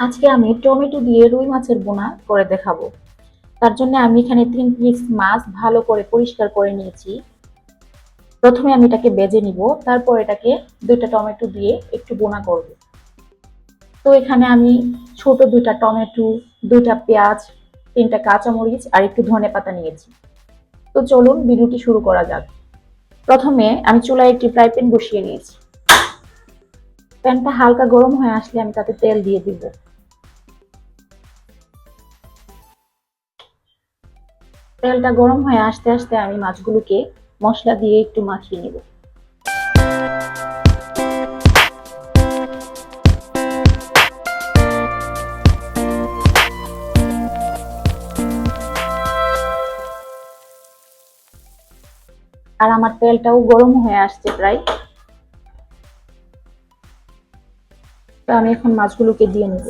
আজকে আমি টমেটো দিয়ে রুই মাছের বোনা করে দেখাবো। তার জন্য আমি এখানে তিন পিস মাছ ভালো করে পরিষ্কার করে নিয়েছি। প্রথমে আমি এটাকে বেজে নিব, তারপর এটাকে দুইটা টমেটো দিয়ে একটু বোনা করব। তো এখানে আমি ছোট দুইটা টমেটো, দুইটা পেঁয়াজ, তিনটা কাঁচামরিচ আর একটু ধনে পাতা নিয়েছি। তো চলুন ভিডিওটি শুরু করা যাক। প্রথমে আমি চুলায় একটি ফ্রাই প্যান বসিয়ে নিয়েছি। প্যানটা হালকা গরম হয়ে আসলে আমি তাতে তেল দিয়ে দিব। তেলটা গরম হয়ে আসতে আসতে আমি মাছগুলোকে মশলা দিয়ে একটু মাখিয়ে নিব। আর আমার তেলটাও গরম হয়ে আসছে প্রায়। তো আমি এখন মাছগুলোকে দিয়ে নেব।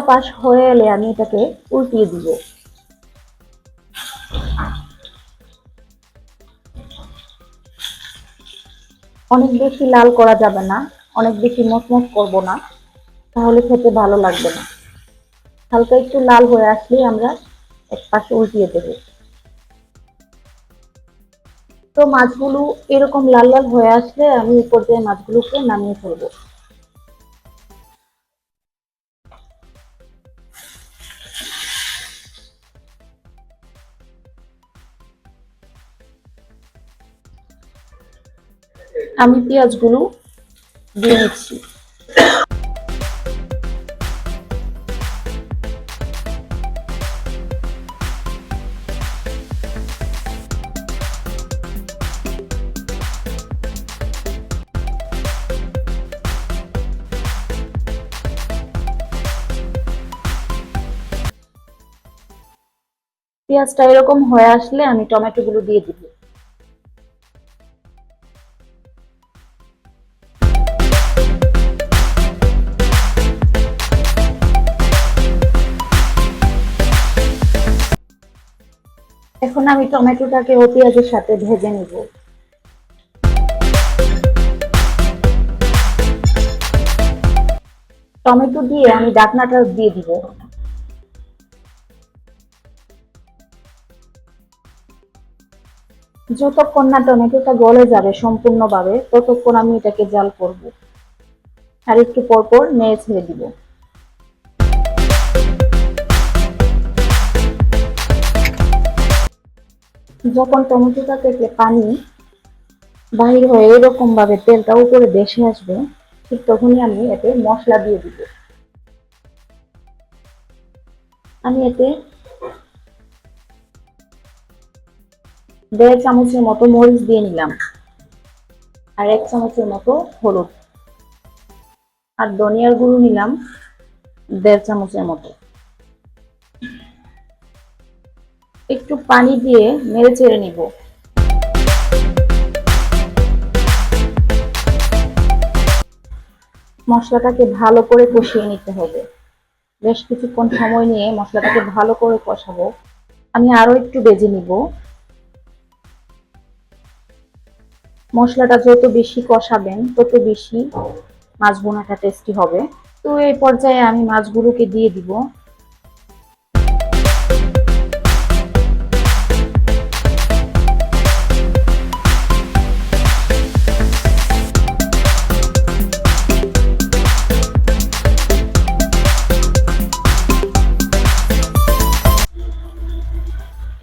একটা পাশ হয়ে এলে আমি এটাকে উল্টিয়ে দিব। অনেক বেশি লাল করা যাবে না, অনেক বেশি মচমচ করব না, তাহলে খেতে ভালো লাগবে না। হালকা একটু লাল হয়ে আসলে আমরা এক পাশে উল্টিয়ে দেব। তো মাছগুলো এরকম লাল লাল হয়ে আসলে আমি উপর দিয়ে মাছগুলোকে নামিয়ে ফেলব। আমি পেঁয়াজগুলো দিয়ে নিচ্ছি পেঁয়াজটা এরকম হয়ে আসলে আমি টমেটো গুলো দিয়ে দিব। এখন আমি টমেটোটাকে ও পেঁয়াজের সাথে ভেজে নিব। টমেটো দিয়ে আমি ডাকনাটা দিয়ে দিব। যতক্ষণ না টমেটোটা গলে যাবে সম্পূর্ণভাবে, ততক্ষণ আমি এটাকে জাল করব। আর একটু পর পর নেড়ে ছেড়ে দিব। যখন টমেটোটা থেকে পানি বাহির হয়ে এরকম ভাবে তেলটা উপরে ভেসে আসবে, ঠিক তখনই আমি এতে মশলা দিয়ে দিব। আমি এতে দেড় চামচের মতো মরিচ দিয়ে নিলাম আর এক চামচের মতো হলুদ। আর ধনিয়ার গুঁড়ো নিলাম দেড় চামচের মতো। একটু পানি দিয়ে নেড়ে চেড়ে নিব। মশলাটাকে ভালো করে কষিয়ে নিতে হবে। বেশ কিছুক্ষণ সময় নিয়ে মশলাটাকে ভালো করে কষাবো। আমি আরও একটু বেজে নিব। মশলাটা যত বেশি কষাবেন, তত বেশি মাছ বোনাটা টেস্টি হবে। তো এই পর্যায়ে আমি মাছগুলোকে দিয়ে দিব।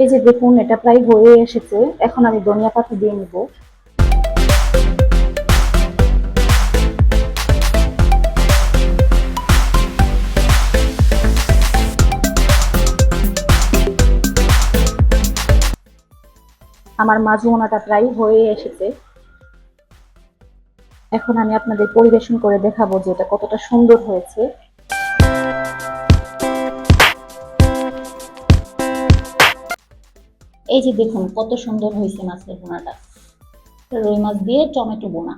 এই যে দেখুন, এটা প্রায় হয়ে এসেছে। এখন আমি ধনিয়া পাতা দিয়ে নিব। আমার মাছ ভোনাটা প্রায় হয়ে এসেছে। এখন আমি আপনাদের পরিবেশন করে দেখাবো যে এটা কতটা সুন্দর হয়েছে। এই যে দেখুন, কত সুন্দর হয়েছে মাছের বোনাটা। রুই মাছ দিয়ে টমেটো বোনা।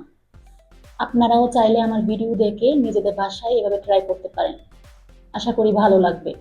আপনারাও চাইলে আমার ভিডিও দেখে নিজেদের বাসায় এভাবে ট্রাই করতে পারেন। আশা করি ভালো লাগবে।